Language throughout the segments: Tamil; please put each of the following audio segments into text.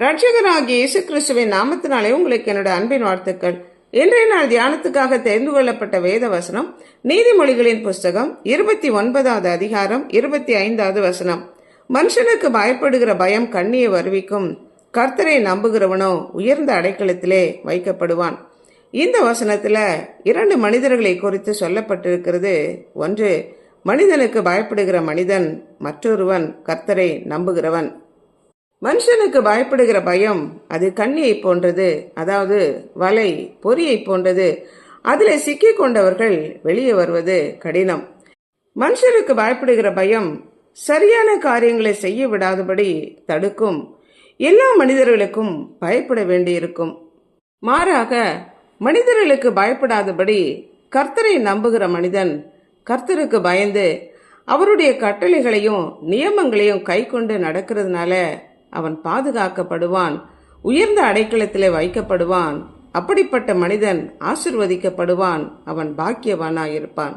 ரட்சகராகிய இயேசு கிறிஸ்துவின் நாமத்தினாலே உங்களுக்கு என்னோட அன்பின் வாழ்த்துக்கள். இன்றைய நாள் தியானத்துக்காக தெரிந்து கொள்ளப்பட்ட வேத வசனம் நீதிமொழிகளின் புஸ்தகம் இருபத்தி ஒன்பதாவது அதிகாரம் இருபத்தி ஐந்தாவது வசனம். மனுஷனுக்கு பயப்படுகிற பயம் கண்ணியை வருவிக்கும். கர்த்தரை நம்புகிறவனோ உயர்ந்த அடைக்கலத்திலே வைக்கப்படுவான். இந்த வசனத்தில் இரண்டு மனிதர்களை குறித்து சொல்லப்பட்டிருக்கிறது. ஒன்று மனிதனுக்கு பயப்படுகிற மனிதன் மற்றொருவன் கர்த்தரை நம்புகிறவன். மனுஷனுக்கு பயப்படுகிற பயம் அது கண்ணியை போன்றது அதாவது வலை பொறியை போன்றது. அதில் சிக்கி கொண்டவர்கள் வெளியே வருவது கடினம். மனுஷனுக்கு பயப்படுகிற பயம் சரியான காரியங்களை செய்ய விடாதபடி தடுக்கும். எல்லா மனிதர்களுக்கும் பயப்பட வேண்டியிருக்கும். மாறாக மனிதர்களுக்கு பயப்படாதபடி கர்த்தரை நம்புகிற மனிதன் கர்த்தருக்கு பயந்து அவருடைய கட்டளைகளையும் நியமங்களையும் கை கொண்டு நடக்கிறதுனால அவன் பாதுகாக்கப்படுவான் உயர்ந்த அடைக்கலத்திலே வைக்கப்படுவான் அப்படிப்பட்ட மனிதன் ஆசிர்வதிக்கப்படுவான் அவன் பாக்கியவானாயிருப்பான்.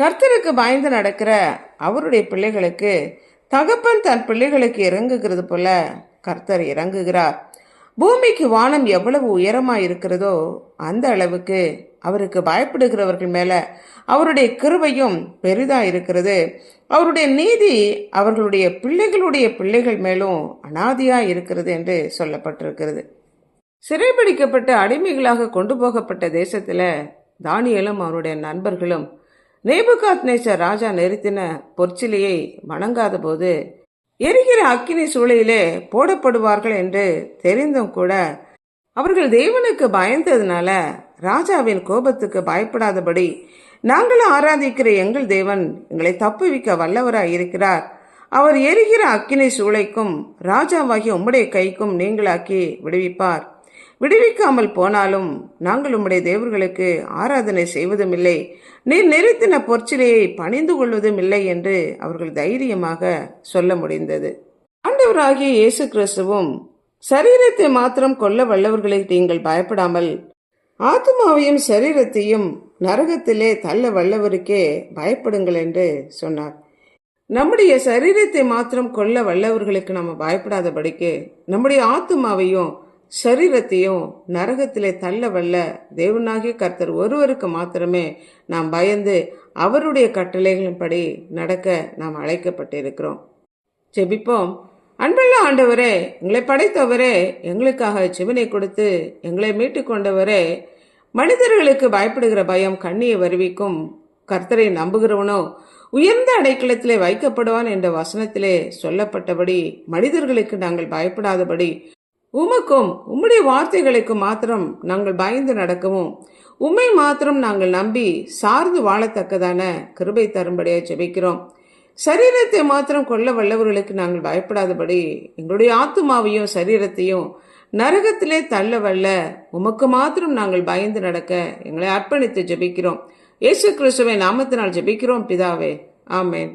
கர்த்தருக்கு பயந்து நடக்கிற அவருடைய பிள்ளைகளுக்கு தகப்பன் தன் பிள்ளைகளுக்கு இறங்குகிறது போல கர்த்தர் இறங்குகிறார். பூமிக்கு வானம் எவ்வளவு உயரமாக இருக்கிறதோ அந்த அளவுக்கு அவருக்கு பயப்படுகிறவர்கள் மேலே அவருடைய கிருவையும் பெரிதாக இருக்கிறது அவருடைய நீதி அவர்களுடைய பிள்ளைகளுடைய பிள்ளைகள் மேலும் அனாதியாக இருக்கிறது என்று சொல்லப்பட்டிருக்கிறது. சிறைபிடிக்கப்பட்டு அடிமைகளாக கொண்டு போகப்பட்ட தேசத்தில் தானியலும் அவருடைய நண்பர்களும் நேபுகாத் நேச்சர் ராஜா நிறுத்தின பொற்சிலையை வணங்காத போது எரிகிற அக்கினி சூளையிலே போடப்படுவார்கள் என்று தெரிந்தும் கூட அவர்கள் தேவனுக்கு பயந்ததுனால ராஜாவின் கோபத்துக்கு பயப்படாதபடி நாங்கள் ஆராதிக்கிற எங்கள் தேவன் எங்களை தப்புவிக்க வல்லவராய் இருக்கிறார். அவர் எரிகிற அக்கினி சூளைக்கும் ராஜாவாகிய உம்முடைய கைக்கும் நீங்களாக்கி விடுவிப்பார். விடுவிக்காமல் போனாலும் நாங்கள் உம்முடைய தேவர்களுக்கு ஆராதனை செய்வதும் இல்லை நீர் நிறுத்தின பொற்சிலையை பணிந்து கொள்வதும் இல்லை என்று அவர்கள் தைரியமாக சொல்ல முடிந்தது. ஆண்டவராகிய இயேசு கிறிஸ்துவும் சரீரத்தை மாத்திரம் கொல்ல வல்லவர்களை நீங்கள் பயப்படாமல் ஆத்மாவையும் சரீரத்தையும் நரகத்திலே தள்ள வல்லவருக்கே பயப்படுங்கள் என்று சொன்னார். நம்முடைய சரீரத்தை மாத்திரம் கொல்ல வல்லவர்களுக்கு நம்ம பயப்படாதபடிக்கு நம்முடைய ஆத்மாவையும் சரீரத்தையும் நரகத்திலே தள்ள வல்ல தேவனாகிய கர்த்தர் ஒருவருக்கு மாத்திரமே நாம் பயந்து அவருடைய கட்டளைகளின்படி நடக்க நாம் அழைக்கப்பட்டிருக்கிறோம். ஜெபிப்போம். அன்புள்ள ஆண்டவரே எங்களை படைத்தவரே எங்களுக்காக சிவனை கொடுத்து எங்களை மீட்டு கொண்டவரே மனிதர்களுக்கு பயப்படுகிற பயம் கண்ணியை வருவிக்கும். கர்த்தரை நம்புகிறவனோ உயர்ந்த அடைக்கலத்திலே வைக்கப்படுவான் என்ற வசனத்திலே சொல்லப்பட்டபடி மனிதர்களுக்கு நாங்கள் பயப்படாதபடி உமக்கும் உம்முடைய வார்த்தைகளுக்கு மாத்திரம் நாங்கள் பயந்து நடக்கவும் உம்மை மாத்திரம் நாங்கள் நம்பி சார்ந்து வாழத்தக்கதான கிருபை தரும்படியாக ஜெபிக்கிறோம். சரீரத்தை மாத்திரம் கொல்ல வல்லவர்களுக்கு நாங்கள் பயப்படாதபடி எங்களுடைய ஆத்துமாவையும் சரீரத்தையும் நரகத்திலே தள்ள வல்ல உமக்கு மாத்திரம் நாங்கள் பயந்து நடக்க எங்களை அர்ப்பணித்து ஜெபிக்கிறோம். இயேசு கிறிஸ்துவை நாமத்தினால் ஜெபிக்கிறோம் பிதாவே. ஆமேன்.